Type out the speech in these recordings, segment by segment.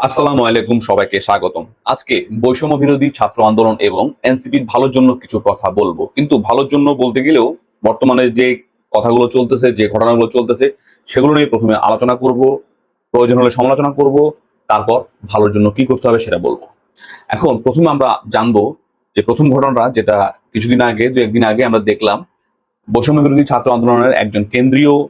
আসসালামু আলাইকুম সবাইকে স্বাগতম। আজকে বৈষম্য বিরোধী ছাত্র আন্দোলন এবং এনসিপির ভালোর জন্য কিছু কথা বলব। কিন্তু ভালোর জন্য বলতে গেলেও বর্তমানে যে কথাগুলো চলতেছে, যে ঘটনাগুলো চলতেছে, সেগুলো নিয়ে প্রথমে আলোচনা করব, প্রয়োজন হলে সমালোচনা করব, তারপর ভালোর জন্য কি করতে হবে সেটা বলব। এখন প্রথমে আমরা জানব যে প্রথম ঘটনাটা যেটা কিছুদিন আগে, দু একদিন আগে আমরা দেখলাম, বৈষম্য বিরোধী ছাত্র আন্দোলনের একজন কেন্দ্রীয়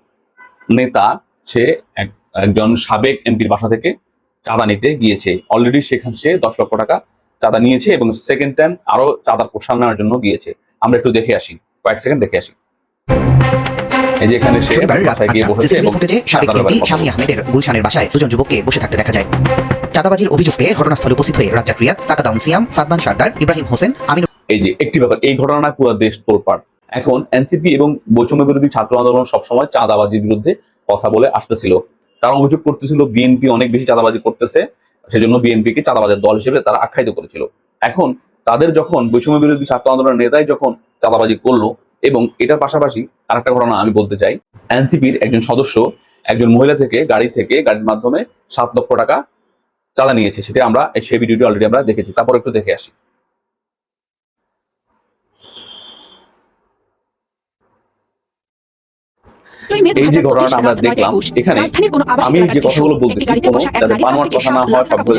নেতা, সে এক- একজন সাবেক এমপির বাসা থেকে চাঁদা নিতে গিয়েছে। অলরেডি সেখান সে দশ লক্ষ টাকা চাঁদা নিয়েছে এবং সেকেন্ড টাইম আরও চাঁদার প্রসার নেওয়ার জন্য গিয়েছে। আমরা একটু দেখে আসি কয়েক সেকেন্ড দেখে আসি। এই যে এখানে সে শনিবার গিয়ে বসেছে এবং সাবেক এমপি শামী আহমেদের গুলশানের বাসায় দুজন যুবককে বসে থাকতে দেখা যায়। চাঁদাবাজির অভিযোগ পেয়ে ঘটনাস্থলে উপস্থিত হয়ে রাজ্জাক রিয়াদ সাকাদাউন সিয়াম সাদমান সর্দার ইব্রাহিম হোসেন আমিন এই যে একটি ব্যাপার এই ঘটনা পুরো দেশ তোলপাড়। এখন এনসিপি এবং বৈষম্য বিরোধী ছাত্র আন্দোলন সবসময় চাঁদাবাজির বিরুদ্ধে কথা বলে আসতেছিল। তারা অভিযোগ করতেছিল, বিএনপি অনেক বেশি চাঁদাবাজি করতেছে, সেজন্য বিএনপি কে চাঁদাবাজের দল হিসেবে তারা আখ্যায়িত করেছিল। এখন তাদের যখন বৈষম্য বিরোধী ছাত্র আন্দোলনের নেতাই যখন চাঁদাবাজি করল, এবং এটার পাশাপাশি আরেকটা ঘটনা আমি বলতে চাই, এনসিপির একজন সদস্য, একজন মহিলা থেকে, গাড়ি থেকে, গাড়ির মাধ্যমে সাত লক্ষ টাকা চাঁদা নিয়েছে, সেটা আমরা সেই ভিডিওটি অলরেডি আমরা দেখেছি, তারপর একটু দেখে আসি। এই যে ঘটনাটা আমরা দেখলাম এখানে আমি যে কথাগুলো বলতেছি যাতে বানোয়ার কথা না হয় থাকে।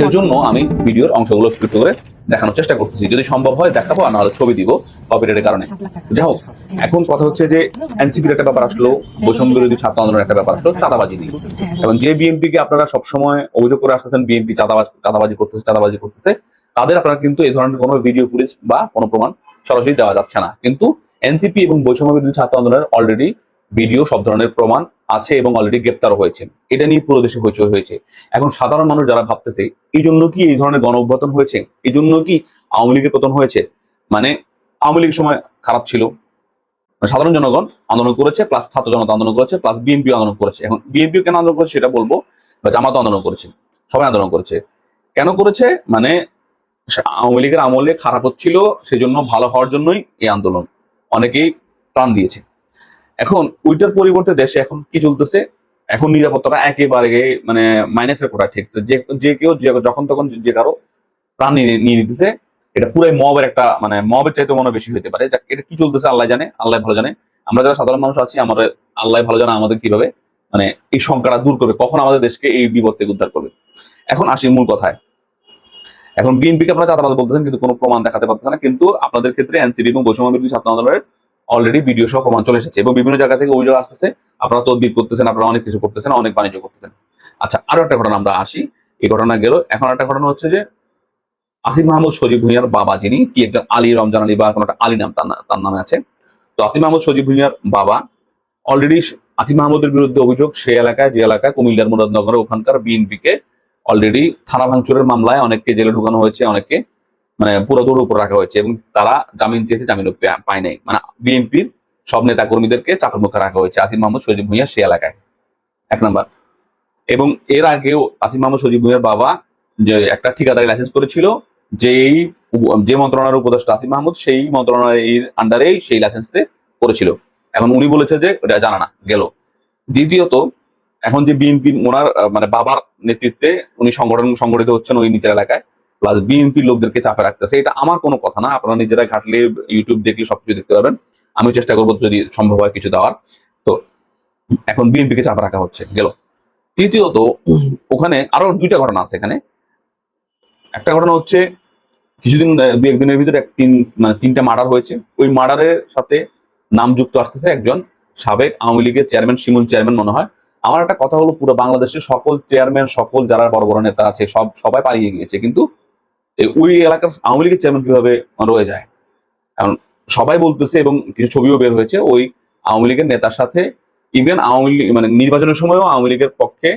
সেজন্য আমি ভিডিওর অংশগুলো একটু একটু করে দেখানোর চেষ্টা করতেছি। যদি সম্ভব হয় দেখাবো আর নাহলে ছবি দিব কপিরাইটের কারণে। যাই হোক এখন কথা হচ্ছে যে এনসিপির একটা ব্যাপার আসলো বৈষম্য বিরোধী ছাত্র আন্দোলনের একটা ব্যাপার আসলো চাঁদাবাজি নিয়ে। এবং যে বিএনপি কে আপনারা সবসময় অভিযোগ করে আসতেছেন বিএনপি চাঁদাবাজ চাঁদাবাজি করতেছে চাঁদাবাজি করতেছে তাদের আপনারা কিন্তু এই ধরনের কোনো ভিডিও ফুটেজ বা কোনো প্রমাণ সরাসরি দেওয়া যাচ্ছে না। কিন্তু এনসিপি এবং বৈষম্য বিরোধী ছাত্র আন্দোলনের অলরেডি ভিডিও, সব ধরনের প্রমাণ আছে এবং অলরেডি গ্রেপ্তারও হয়েছে। এটা নিয়ে পুরো দেশে হইচই হয়েছে। এখন সাধারণ মানুষ যারা ভাবতেছে এই জন্য কি এই ধরনের গণ অভ্যর্থন হয়েছে? এই জন্য কি আওয়ামী লীগের পতন হয়েছে? মানে আওয়ামী লীগ সময় খারাপ ছিল। মানে সাধারণ জনগণ আন্দোলন করেছে প্লাস ছাত্র জনতা আন্দোলন করেছে প্লাস বিএনপি আন্দোলন করেছে। এখন বিএনপি কেন আন্দোলন করেছে সেটা বলব, বা জামাত আন্দোলন করেছে, সবাই আন্দোলন করেছে। কেন করেছে? মানে আওয়ামী লীগের আমলে খারাপ হচ্ছিল, সেজন্য ভালো হওয়ার জন্যই এই আন্দোলন। অনেকেই প্রাণ দিয়েছে। এখন ওইটার পরিবর্তে দেশে এখন কি চলতেছে? এখন নিরাপত্তাটা একেবারে মানে মাইনাসের কোটা ঠেকছে। যে যে কেউ যখন তখন যে কারও প্রাণ নিয়ে নিতেছে, এটা পুরাই মবের একটা মানে মবের চাইতে মনে বেশি হতে পারে। এটা কি চলতেছে আল্লাহ জানে, আল্লাহ ভালো জানে। আমরা যারা সাধারণ মানুষ আছি আমাদের আল্লাহ ভালো জানে আমাদের কীভাবে মানে এই সংখ্যাটা দূর করবে, কখন আমাদের দেশকে এই বিপদ থেকে উদ্ধার করবে। এখন আসি মূল কথায়। এখন বিএনপিকে আপনারা চাঁদাবাজ বলতেছেন, কিন্তু কোনো প্রমাণ দেখাতে পারতেছেন না। কিন্তু আপনাদের ক্ষেত্রে এনসিপি এবং বৈষম্য বিরোধী ছাত্র আন্দোলনের অলরেডি ভিডিও সহ প্রমাণ চলে এসেছে এবং বিভিন্ন জায়গা থেকে অভিযোগ আসতেছে। আপনারা তদবির করতেছেন, আপনারা অনেক কিছু করতেছেন, অনেক বাণিজ্য করতেছেন। আচ্ছা আরও একটা ঘটনা আমরা আসি। এই ঘটনা গেল। এখন একটা ঘটনা হচ্ছে যে আসিফ মাহমুদ সজীব ভুঁইয়ার বাবা, যিনি কি একজন আলী রমজান আলী বা কোনো একটা আলী নাম তার নামে আছে। তো আসিফ মাহমুদ সজীব ভুঁইয়ার বাবা অলরেডি আসিফ মাহমুদের বিরুদ্ধে অভিযোগ, সেই এলাকায়, যে এলাকায় কুমিল্লার মুরাদনগরে ওখানকার বিএনপিকে অলরেডি থানা ভাঙচুরের মামলায় অনেককে জেলে ঢুকানো হয়েছে, অনেককে মানে পুরো দৌড় উপর রাখা হয়েছে এবং তারা জামিন চেয়েছে, জামিন পায় নাই। মানে বিএনপির সব নেতা কর্মীদেরকে চাপের মুখে রাখা হয়েছে, আসিফ মাহমুদ, সজীব ভুঁইয়া সেই এলাকায়। এক নম্বর। এবং এর আগেও আসিফ মাহমুদ, সজীব ভুঁইয়ার বাবা যে একটা ঠিকাদারি লাইসেন্স করেছিল, যেই যে মন্ত্রণালয়ের উপদেষ্টা আসিফ মাহমুদ, সেই মন্ত্রণালয়ের আন্ডারেই সেই লাইসেন্সে করেছিল। এখন উনি বলেছে যে, ওটা জানা না, গেল। দ্বিতীয়ত এখন যে বিএনপি ওনার মানে বাবার নেতৃত্বে উনি সংগঠন, সংগঠিত হচ্ছেন ওই নিজের এলাকায় প্লাস বিএনপির লোকদেরকে চাপে রাখতেছে। এটা আমার কোনো কথা না, আপনারা নিজেরা ঘাটলে ইউটিউব দেখলে সবকিছু দেখতে পাবেন আমি চেষ্টা করব যদি সম্ভব হয় কিছু দেওয়ার। তো, এখন বিএনপিকে চাপে রাখা হচ্ছে, গেল। তৃতীয়ত, ওখানে আরও দুইটা ঘটনা আছে এখানে। একটা ঘটনা হচ্ছে, কিছুদিন দু একদিনের ভিতরে তিন মানে তিনটা মার্ডার হয়েছে। ওই মার্ডারের সাথে নাম যুক্ত আসতেছে একজন সাবেক আওয়ামী লীগের চেয়ারম্যান, শিমুল চেয়ারম্যান মনে হয়। আমার একটা কথা হলো, পুরো বাংলাদেশের সকল চেয়ারম্যান সকল যারা বড় বড় নেতা আছে, সব, সবাই পালিয়ে গিয়েছে। কিন্তু ওই এলাকার আওয়ামী লীগের চেয়ারম্যান কীভাবে রয়ে যায়? কারণ সবাই বলতেছে এবং কিছু ছবিও বের হয়েছে, ওই আওয়ামী লীগের নেতার সাথে ইভেন আওয়ামী লীগ মানে নির্বাচনের সময়ও আওয়ামী লীগের পক্ষে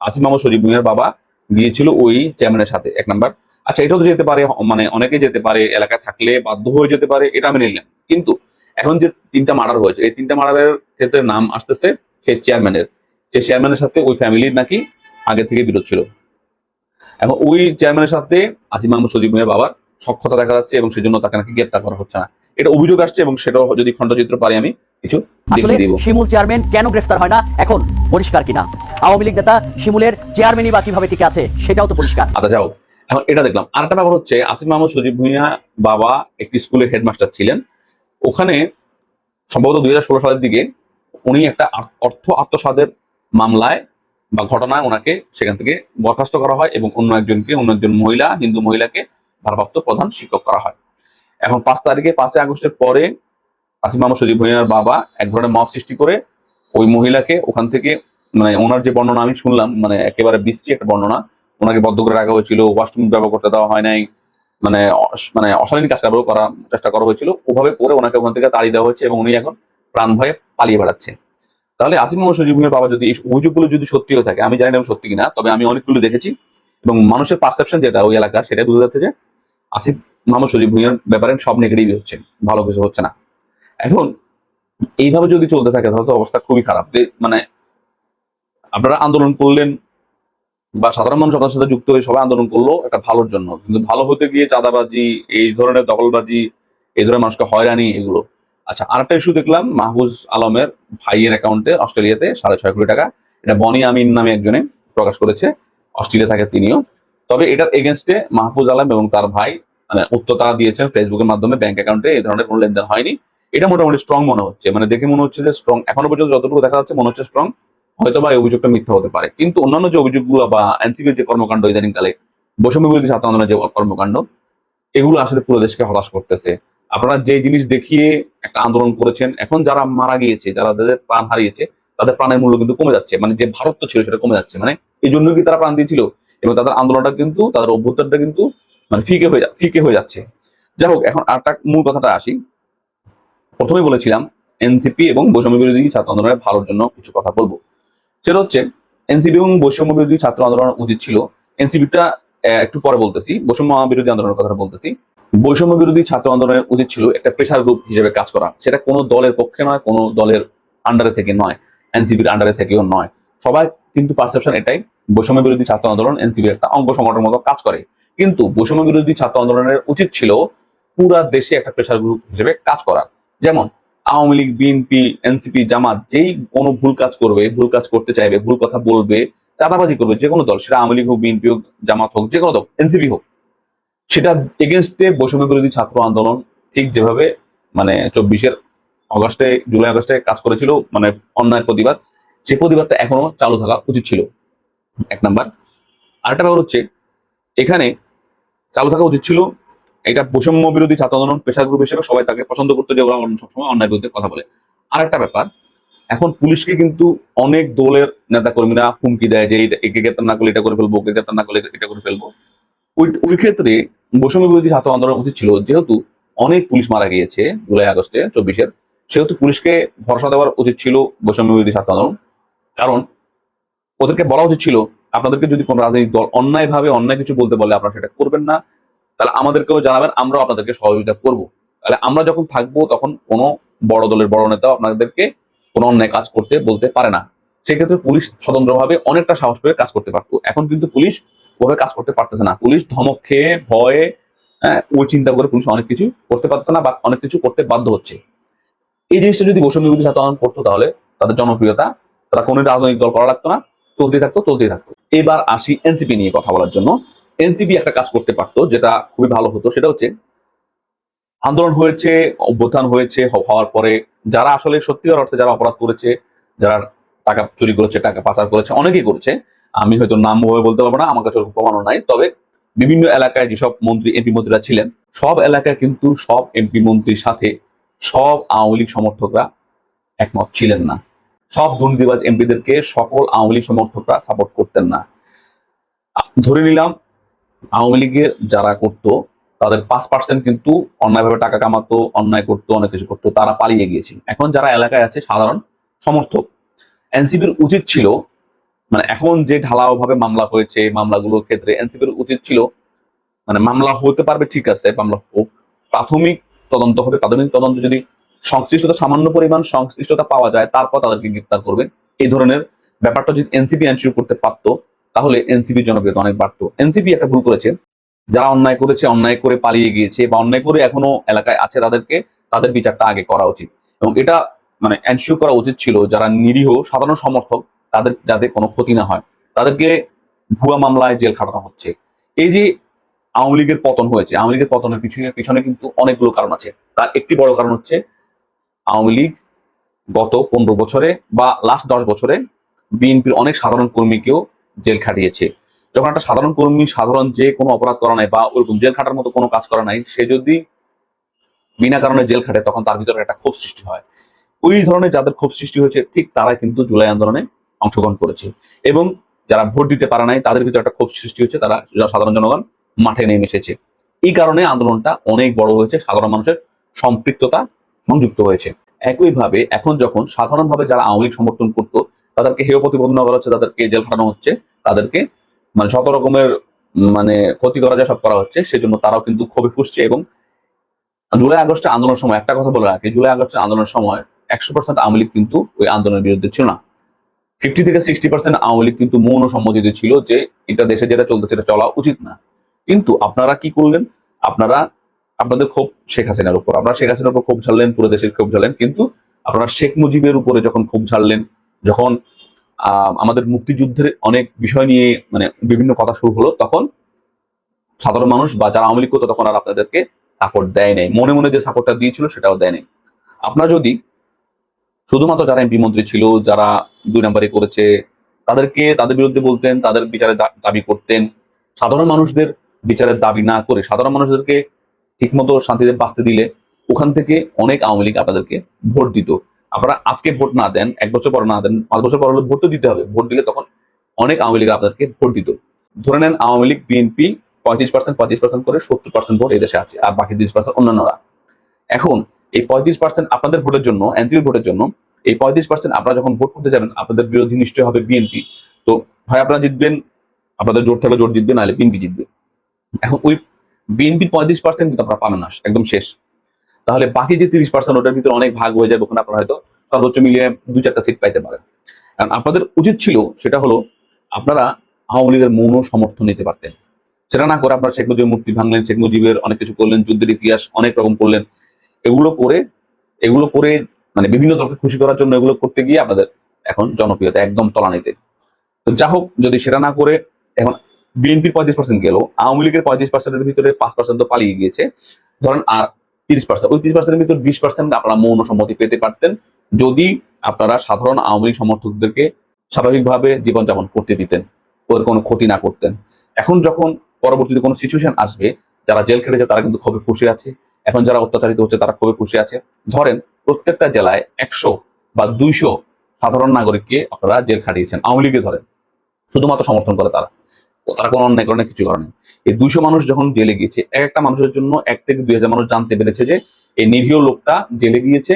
আসিফ মাহমুদ সজিব ভুঁইয়ার বাবা গিয়েছিল ওই চেয়ারম্যানের সাথে, এক নাম্বার। আচ্ছা এটাও তো যেতে পারে মানে অনেকে যেতে পারে, এলাকায় থাকলে বাধ্য হয়ে যেতে পারে, এটা আমি নিলাম। কিন্তু এখন যে তিনটা মার্ডার হয়েছে, এই তিনটা মার্ডারের ক্ষেত্রে নাম আসতেছে সেই চেয়ারম্যানের সেই চেয়ারম্যানের সাথে ওই ফ্যামিলির নাকি আগে থেকে বিরোধ ছিল। এখন ওই চেয়ারম্যানের সাথে আসিফ মাহমুদ সজিব মিয়ার বাবার সক্ষতা দেখা যাচ্ছে এবং সেজন্য তাকে নাকি গ্রেপ্তার করা হচ্ছে না। এটা অভিযোগ আসছে এবং সেটাও যদি খণ্ডচিত্র পারি আমি কিছু আসলে শিমুল চেয়ারম্যান কেন গ্রেফতার হয় না? এখন পরিষ্কার কিনা? আওয়ামী লীগ নেতা শিমুলের চেয়ারম্যানই বা কীভাবে টিকে আছে সেটাও তো পরিষ্কার। আচ্ছা যাও। এখন এটা দেখলাম। আরেকটা ব্যাপার হচ্ছে আসিফ মাহমুদ সজীব ভুঁইয়া বাবা একটি স্কুলের হেডমাস্টার ছিলেন। ওখানে সম্ভবত দুই হাজার ষোলো সালের দিকে উনি একটা অর্থ আত্মসাদের মামলায় বা ঘটনায় ওনাকে সেখান থেকে বরখাস্ত করা হয় এবং অন্য একজনকে, অন্য একজন মহিলা, হিন্দু মহিলাকে ভারপ্রাপ্ত প্রধান শিক্ষক করা হয়। এখন পাঁচ তারিখে, পাঁচই আগস্টের পরে আসিফ মাহমুদ সজীব ভুঁইয়ার বাবা এক ধরনের মব সৃষ্টি করে ওই মহিলাকে ওখান থেকে মানে ওনার যে বর্ণনা আমি শুনলাম মানে একেবারে বৃষ্টি একটা বর্ণনা, ওনাকে বদ্ধ করে রাখা হয়েছিল, ওয়াশরুম ব্যবহার করতে দেওয়া হয় নাই মানে মানে অশালীন কাজ কারবার করার চেষ্টা করা হয়েছিল, ওভাবে করে ওনাকে ওখান থেকে তাড়িয়ে দেওয়া হয়েছে এবং উনি এখন প্রাণ ভয়ে পালিয়ে বেড়াচ্ছে। তাহলে আসিফ মোহাম্মদ সজিবের বাবা যদি এই অভিযোগগুলো যদি সত্যি হয়ে থাকে, আমি জানি না সত্যি কিনা, তবে আমি অনেকগুলো দেখেছি এবং মানুষের পারসেপশন যেটা ওই এলাকা সেটা বোঝা যাচ্ছে যে আসিফ মোহাম্মদ সজিব ভুঁইয়ার ব্যাপারে সব নেগেটিভই হচ্ছে, ভালো কিছু হচ্ছে না। এখন এইভাবে যদি চলতে থাকে, তাহলে তো অবস্থা খুবই খারাপ। মানে আপনারা আন্দোলন করলেন বা সাধারণ মানুষ আপনার সাথে যুক্ত হয়ে সবাই আন্দোলন করল একটা ভালোর জন্য। কিন্তু ভালো হতে গিয়ে চাঁদাবাজি, এই ধরনের দখলবাজি, এই ধরনের মানুষকে হয়রানি, এগুলো আচ্ছা আরেকটা ইস্যু দেখলাম, মাহবুজ আলমের ভাইয়ের অ্যাকাউন্টে অস্ট্রেলিয়াতে সাড়ে ছয় কোটি টাকা। এটা বনি আমিন নামে একজনে প্রকাশ করেছে, অস্ট্রেলিয়া থাকে তিনিও। তবে এটার এগেনস্টে মাহফুজ আলম এবং তার ভাই মানে উত্তর তারা দিয়েছেন ফেসবুকের মাধ্যমে ব্যাংক অ্যাকাউন্টে এই ধরনের কোনো লেনদেন হয়নি। এটা মোটামুটি স্ট্রং মনে হচ্ছে। মানে দেখে মনে হচ্ছে যে স্ট্রং এখনও পর্যন্ত যতটুকু দেখা যাচ্ছে মনে হচ্ছে স্ট্রং হয়তো বা এই অভিযোগটা মিথ্যা হতে পারে। কিন্তু অন্যান্য যে অভিযোগগুলো বা এনসিপির যে কর্মকাণ্ড, ইদানিংকালে বৈষম্য বিরোধী ছাত্র আন্দোলনের যে কর্মকাণ্ড, এগুলো আসলে পুরো দেশকে হতাশ করতেছে। আপনারা যে জিনিস দেখিয়ে একটা আন্দোলন করেছেন, এখন যারা মারা গিয়েছে, যারা যাদের প্রাণ হারিয়েছে, তাদের প্রাণের মূল্য কিন্তু কমে যাচ্ছে। মানে যে ভারত তো ছিল, সেটা কমে যাচ্ছে। মানে এই জন্য কি তারা প্রাণ দিয়েছিল? এবং তাদের আন্দোলনটা কিন্তু, তাদের অভ্যুত্থানটা কিন্তু মানে ফিকে হয়ে ফিকে হয়ে যাচ্ছে। যাই হোক, এখন আরেকটা মূল কথাটা আসি। প্রথমে বলেছিলাম, এনসিপি এবং বৈষম্য বিরোধী ছাত্র আন্দোলনের ভালোর জন্য কিছু কথা বলব। সেটা হচ্ছে, এনসিপি এবং বৈষম্য বিরোধী ছাত্র আন্দোলন উচিত ছিল। এনসিপিটা একটু পরে বলতেছি, বৈষম্য বিরোধী আন্দোলনের কথা বলতেছি। বৈষম্য বিরোধী ছাত্র আন্দোলনের উচিত ছিল একটা প্রেশার গ্রুপ হিসেবে কাজ করা। সেটা কোনো দলের পক্ষে নয়, কোনো দলের আন্ডারে থেকে নয় এনসিপির আন্ডারে থেকেও নয়। সবাই কিন্তু পারসেপশন এটাই, বৈষম্য বিরোধী ছাত্র আন্দোলন এনসিপির একটা অঙ্গ সংগঠনের মতো কাজ করে। কিন্তু বৈষম্য বিরোধী ছাত্র আন্দোলনের উচিত ছিল পুরা দেশে একটা প্রেশার গ্রুপ হিসেবে কাজ করা। যেমন আওয়ামী লীগ বিএনপি এনসিপি জামাত যেই কোনো ভুল কাজ করবে, ভুল কাজ করতে চাইবে, ভুল কথা বলবে, চাঁদাবাজি করবে যে কোনো দল, সেটা আওয়ামী লীগ হোক বিএনপি হোক, জামাত হোক যে কোনো দল এনসিপি হোক সেটা এগেনস্টে বৈষম্য বিরোধী ছাত্র আন্দোলন ঠিক যেভাবে মানে চব্বিশের অগস্টে জুলাই আগস্টে কাজ করেছিল মানে অন্যায় প্রতিবাদ, সেই প্রতিবাদটা এখনও চালু থাকা উচিত ছিল। এক নাম্বার। আরেকটা ব্যাপার হচ্ছে, এখানে চালু থাকা উচিত ছিল, এটা বৈষম্য বিরোধী ছাত্র আন্দোলন পেশার গ্রুপ হিসেবে সবাই তাকে পছন্দ করতে যে ওরা সবসময় অন্যায় বিরুদ্ধে কথা বলে। আরেকটা ব্যাপার, এখন পুলিশকে কিন্তু অনেক দলের নেতা কর্মীরা হুমকি দেয় যে একে গ্রেপ্তার না করলে এটা করে ফেলব, ওকে গ্রেপ্তার না করলে এটা করে ফেলব। ওই ওই ক্ষেত্রে বৈষম্য বিরোধী ছাত্র আন্দোলন উচিত ছিল যেহেতু অনেক পুলিশ মারা গিয়েছে জুলাই আগস্টে, চব্বিশের। সেহেতু পুলিশকে ভরসা দেওয়ার উচিত ছিল বৈষম্য বিরোধী ছাত্র আন্দোলন। কারণ ওদেরকে বলা উচিত ছিল, আপনাদেরকে যদি কোনো রাজনৈতিক দল অন্যায়ভাবে অন্যায় কিছু বলতে বলে, আপনারা সেটা করবেন না। তাহলে আমাদেরকেও জানাবেন, আমরাও আপনাদেরকে সহযোগিতা করব। তাহলে আমরা যখন থাকব তখন কোনো বড় দলের বড় নেতা আপনাদেরকে কোনো অন্যায় কাজ করতে বলতে পারে না। সেক্ষেত্রে পুলিশ স্বতন্ত্রভাবে অনেকটা সাহস পেয়ে কাজ করতে পারতো। এখন কিন্তু পুলিশ ওভাবে কাজ করতে পারতেছে না। পুলিশ ধমক খেয়ে ভয়ে হ্যাঁ, ওই চিন্তা করে পুলিশ অনেক কিছু করতে পারতেছে না বা অনেক কিছু করতে বাধ্য হচ্ছে। এই জিনিসটা যদি বৈষম্য বিরোধী ছাত্র আন্দোলন করতো তাহলে তাদের জনপ্রিয়তা তারা কোনো রাজনৈতিক দল করা লাগতো না চলতেই থাকতো চলতেই থাকতো। এবার আসি এনসিপি নিয়ে কথা বলার জন্য। এনসিপি একটা কাজ করতে পারতো যেটা খুবই ভালো হতো সেটা হচ্ছে আন্দোলন হয়েছে অভ্যুত্থান হয়েছে হওয়ার পরে যারা আসলে সত্যিকার অর্থে যারা অপরাধ করেছে যারা টাকা চুরি করেছে টাকা পাচার করেছে অনেকেই করেছে আমি হয়তো নাম বলতে পারব না, আমার কাছে প্রমাণও নাই। তবে বিভিন্ন এলাকায় যেসব মন্ত্রী, এমপি মন্ত্রীরা ছিলেন, সব এলাকায় কিন্তু সব এমপি মন্ত্রীর সাথে সব আওয়ামী লীগ সমর্থকরা একমত ছিলেন না। সব দুর্নীতিবাজ এমপিদেরকে সকল আওয়ামী লীগ সমর্থকরা সাপোর্ট করতেন না। ধরে নিলাম, আওয়ামী লীগের যারা করতো, তাদের পাঁচ পার্সেন্ট কিন্তু অন্যায়ভাবে টাকা কামাতো, অন্যায় করতো, অনেক কিছু করতো, তারা পালিয়ে গিয়েছে এখন যারা এলাকায় আছে, সাধারণ সমর্থক, এনসিপির উচিত ছিল মানে এখন যে ঢালাও ভাবে মামলা হয়েছে মামলাগুলোর ক্ষেত্রে এনসিপির উচিত ছিল মানে মামলা হতে পারবে ঠিক আছে, মামলা হোক। প্রাথমিক তদন্ত হবে, প্রাথমিক তদন্ত যদি সংশ্লিষ্টতা, সামান্য পরিমাণ সংশ্লিষ্টতা পাওয়া যায়, তারপর তাদেরকে গ্রেপ্তার করবে। এই ধরনের ব্যাপারটা যদি এনসিপি এনশিওর করতে পারতো, তাহলে এনসিপির জনপ্রিয়তা অনেক বাড়তো। এনসিপি একটা ভুল করেছে। যারা অন্যায় করেছে, অন্যায় করে পালিয়ে গিয়েছে বা অন্যায় করে এখনও এলাকায় আছে তাদেরকে, তাদের বিচারটা আগে করা উচিত। এবং এটা মানে এনশিওর করা উচিত ছিল। যারা নিরীহ, সাধারণ সমর্থক তাদের যাতে কোনো ক্ষতি না হয়। তাদেরকে ভুয়া মামলায় জেল খাটানো হচ্ছে। এই যে আওয়ামী লীগের পতন হয়েছে, আওয়ামী লীগের পতনের পিছনে পিছনে কিন্তু অনেকগুলো কারণ আছে। তার একটি বড় কারণ হচ্ছে আওয়ামী লীগ গত পনেরো বছরে বা লাস্ট দশ বছরে বিএনপির অনেক সাধারণ কর্মীকেও জেল খাটিয়েছে। যখন একটা সাধারণ কর্মী সাধারণ যে কোনো অপরাধ করা নাই বা ওরকম জেল খাটার মতো কোনো কাজ করা নাই, সে যদি বিনা কারণে জেল খাটে, তখন তার ভিতরে একটা ক্ষোভ সৃষ্টি হয়। ওই ধরনের যাদের ক্ষোভ সৃষ্টি হয়েছে, ঠিক তারাই কিন্তু জুলাই আন্দোলনে অংশগ্রহণ করেছে। এবং যারা ভোট দিতে পারে নাই, তাদের ভিতরে একটা ক্ষোভ সৃষ্টি হচ্ছে তারা সাধারণ জনগণ মাঠে নেমে এসেছে। এই কারণে আন্দোলনটা অনেক বড় হয়েছে, সাধারণ মানুষের সম্পৃক্ততা সংযুক্ত হয়েছে। একইভাবে এখন যখন সাধারণভাবে যারা আওয়ামী লীগ সমর্থন করতো, তাদেরকে হেয় প্রতিপন্ন করা হচ্ছে, তাদেরকে জেল খাটানো হচ্ছে, তাদেরকে মানে শত রকমের মানে ক্ষতি করা যায়, সব করা হচ্ছে, সেজন্য তারাও কিন্তু ক্ষোভে ফুসছে এবং জুলাই আগস্টের আন্দোলনের সময়, একটা কথা বলে রাখি, জুলাই আগস্টের আন্দোলনের সময় একশো পার্সেন্ট আওয়ামী লীগ কিন্তু ওই আন্দোলনের বিরুদ্ধে ছিল না। ফিফটি থেকে সিক্সটি পার্সেন্ট আওয়ামী লীগ কিন্তু মৌন সম্মতিতে ছিল যে এটা দেশে যেটা চলছে সেটা চলা উচিত না। কিন্তু আপনারা কি করলেন? আপনারা, আপনাদের ক্ষোভ শেখ হাসিনার উপর। আপনারা শেখ হাসিনার উপর ক্ষোভ ছাড়লেন পুরো দেশের ক্ষোভ ছাড়লেন কিন্তু আপনারা শেখ মুজিবের উপরে যখন ক্ষোভ ছাড়লেন যখন আমাদের মুক্তিযুদ্ধের অনেক বিষয় নিয়ে মানে বিভিন্ন কথা শুরু হলো, তখন সাধারণ মানুষ বা যারা আওয়ামী লীগ করতো তখন আর আপনাদেরকে সাপোর্ট দেয় নাই। মনে মনে যে সাপোর্টটা দিয়েছিল সেটাও দেয় নাই। আপনারা যদি শুধুমাত্র যারা এমপি মন্ত্রী ছিল, যারা দুই নম্বরে করেছে, তাদেরকে তাদের বিরুদ্ধে বলতেন, তাদের বিচারের দাবি করতেন। সাধারণ মানুষদের বিচারের দাবি না করে, সাধারণ মানুষদেরকে ঠিকমতো শান্তিতে বাঁচতে দিলে ওখান থেকে অনেক আওয়ামী লীগ আপনাদেরকে ভোট দিত। আপনারা আজকে ভোট না দেন, এক বছর পর না দেন, পাঁচ বছর পর হলে ভোট তো দিতে হবে, ভোট দিলে তখন অনেক আওয়ামী লীগ আপনাদেরকে ভোট দিত। ধরে নেন আওয়ামী লীগ বিএনপি পঁয়ত্রিশ পার্সেন্ট পঁয়ত্রিশ পার্সেন্ট করে সত্তর পার্সেন্ট ভোট এই দেশে আছে, আর বাকি তিরিশ পার্সেন্ট অন্যান্যরা। এখন এই পঁয়ত্রিশ পার্সেন্ট আপনাদের ভোটের জন্য এনসিপি ভোটের জন্য, এই পঁয়ত্রিশ পার্সেন্ট আপনারা যখন ভোট করতে যাবেন, আপনাদের বিরোধী নিশ্চয় হবে বিএনপি তো হয় আপনারা জিতবেন, আপনাদের জোট থাকলে জোট জিতবে, নাহলে বিএনপি জিতবে। এখন ওই বিএনপির পঁয়ত্রিশ পার্সেন্ট কিন্তু আপনারা পাবেন না, একদম শেষ। তাহলে বাকি যে তিরিশ পার্সেন্ট ওটার ভিতরে অনেক ভাগ হয়ে যাবে, ওখানে আপনারা হয়তো সর্বোচ্চ মিলিয়ে দু চারটা সিট পাইতে পারেন। কারণ আপনাদের উচিত ছিল, সেটা হলো আপনারা আওয়ামী লীগের মৌন সমর্থন নিতে পারতেন। সেটা না করে আপনারা শেখ মুজিবের মূর্তি ভাঙলেন, শেখ মুজিবের অনেক কিছু করলেন, যুদ্ধের ইতিহাস অনেক রকম করলেন। এগুলো করে এগুলো করে মানে বিভিন্ন দলকে খুশি করার জন্য এগুলো করতে গিয়ে আপনাদের এখন জনপ্রিয়তা একদম তলানিতে। তো যা হোক, যদি সেটা না করে, এখন বিএনপির পঁয়ত্রিশ পার্সেন্ট গেল, আওয়ামী লীগের পঁয়ত্রিশ পার্সেন্টের ভিতরে পাঁচ পার্সেন্ট তো পালিয়ে গিয়েছে। ধরেন আর তিরিশ পার্সেন্ট ওই তিরিশ পার্সেন্টের ভিতর বিশ পার্সেন্ট আপনারা মৌন সম্মতি পেতে পারতেন। যদি আপনারা সাধারণ আওয়ামী লীগ সমর্থকদেরকে স্বাভাবিকভাবে জীবনযাপন করতে দিতেন, ওদের কোনো ক্ষতি না করতেন। এখন যখন পরবর্তীতে কোনো সিচুয়েশন আসবে, যারা জেল খেটেছে তারা কিন্তু খুবই খুশি আছে। এখন যারা অত্যাচারিত হচ্ছে তারা খুবই খুশি আছে। ধরেন প্রত্যেকটা জেলায় একশো বা দুইশো সাধারণ নাগরিককে আপনারা জেল খাটিয়েছেন আওয়ামী লীগে ধরেন। শুধুমাত্র সমর্থন করে তারা। তারা কোনো অন্যায় করে না, কিছু করে না। এই দুইশো মানুষ যখন জেলে গিয়েছে এক একটা মানুষের জন্য এক থেকে দুই হাজার মানুষ জানতে পেরেছে যে এই নিরীহ লোকটা জেলে গিয়েছে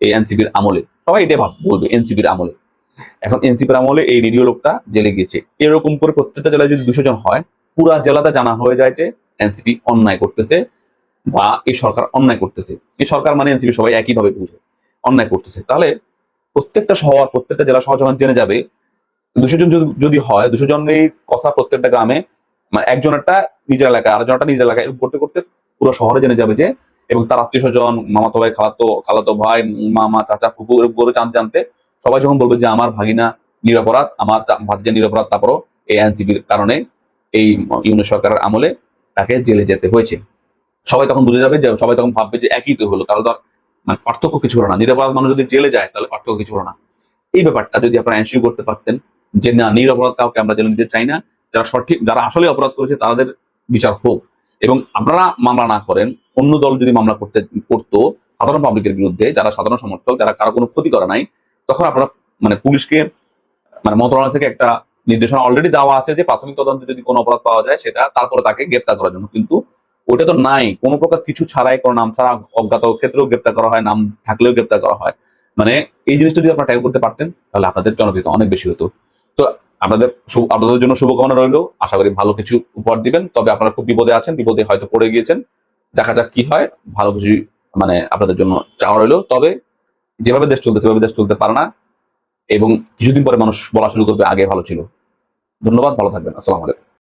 এই এনসিপির আমলে। সবাই এটা ভাব বলবে এনসিপির আমলে। এখন এনসিপির আমলে এই নিরীহ লোকটা জেলে গিয়েছে। এরকম করে প্রত্যেকটা জেলায় যদি দুশো জন হয় পুরা জেলাতে জানা হয়ে যায় যে এনসিপি অন্যায় করতেছে। বা এই সরকার অন্যায় করতেছে। এই সরকার মানে এনসিপি সবাই একইভাবে বুঝে, অন্যায় করতেছে। তাহলে প্রত্যেকটা শহর প্রত্যেকটা জেলা শহর যখন জেনে যাবে, দুশো জন যদি- হয়, দুশো জনের কথা প্রত্যেকটা গ্রামে মানে একজনেরটা নিজের এলাকায় আরেকজনটা নিজের এলাকায় করতে করতে পুরো শহরে জেনে যাবে যে, এবং তার আত্মীয় স্বজন, মামাতো ভাই, খালাতো খালাতো ভাই, মামা, চাচা, ফুপু করে জানতে জানতে সবাই যখন বলবে যে, আমার ভাগিনা নিরপরাধ, আমার ভাতিজা নিরপরাধ তারপরও এই এনসিপির কারণে এই ইউনিয়ন সরকারের আমলে তাকে জেলে যেতে হয়েছে। সবাই তখন বুঝে যাবে যে, সবাই তখন ভাববে যে একই তো হলো। তাহলে আর মানে পার্থক্য কিছু হলো না। নিরপরাধ মানুষ যদি জেলে যায়, তাহলে পার্থক্য কিছু হলো না। এই ব্যাপারটা যদি আপনারা এনশিও করতে পারতেন, যে না, নিরপরাধ কাউকে আমরা জেলে নিতে চাই না, যারা সঠিক, যারা আসলে অপরাধ করেছে, তাদের বিচার হোক। এবং আপনারা মামলা না করেন, অন্য দল যদি মামলা করতে, করতো, সাধারণ পাবলিকের বিরুদ্ধে, যারা সাধারণ সমর্থক, যারা কারও কোনো ক্ষতি করে নাই, তখন আপনারা মানে পুলিশকে মানে মন্ত্রণালয় থেকে একটা নির্দেশনা অলরেডি দেওয়া আছে যে, প্রাথমিক তদন্তে যদি কোনো অপরাধ পাওয়া যায়, সেটা তারপরে তাকে গ্রেপ্তার করার জন্য। কিন্তু ওটা তো নাই। কোনো প্রকার কিছু ছাড়াই কোনো নাম ছাড়া অজ্ঞাত ক্ষেত্রেও গ্রেপ্তার করা হয়, নাম থাকলেও গ্রেপ্তার করা হয়। মানে এই জিনিসটা যদি আপনারা ট্যাগল করতে পারতেন, তাহলে আপনাদের জনপ্রিয়তা অনেক বেশি হতো। তো আপনাদের আপনাদের জন্য শুভকামনা রইল। আশা করি ভালো কিছু উপহার দিবেন। তবে আপনারা খুব বিপদে আছেন, বিপদে হয়তো পড়ে গিয়েছেন। দেখা যাক কি হয়। ভালো কিছু মানে আপনাদের জন্য চাওয়া রইল। তবে যেভাবে দেশ চলতে সেভাবে দেশ চলতে পারে না। এবং কিছুদিন পরে মানুষ বলা শুরু করবে, আগে ভালো ছিল। ধন্যবাদ, ভালো থাকবেন। আসসালামু আলাইকুম।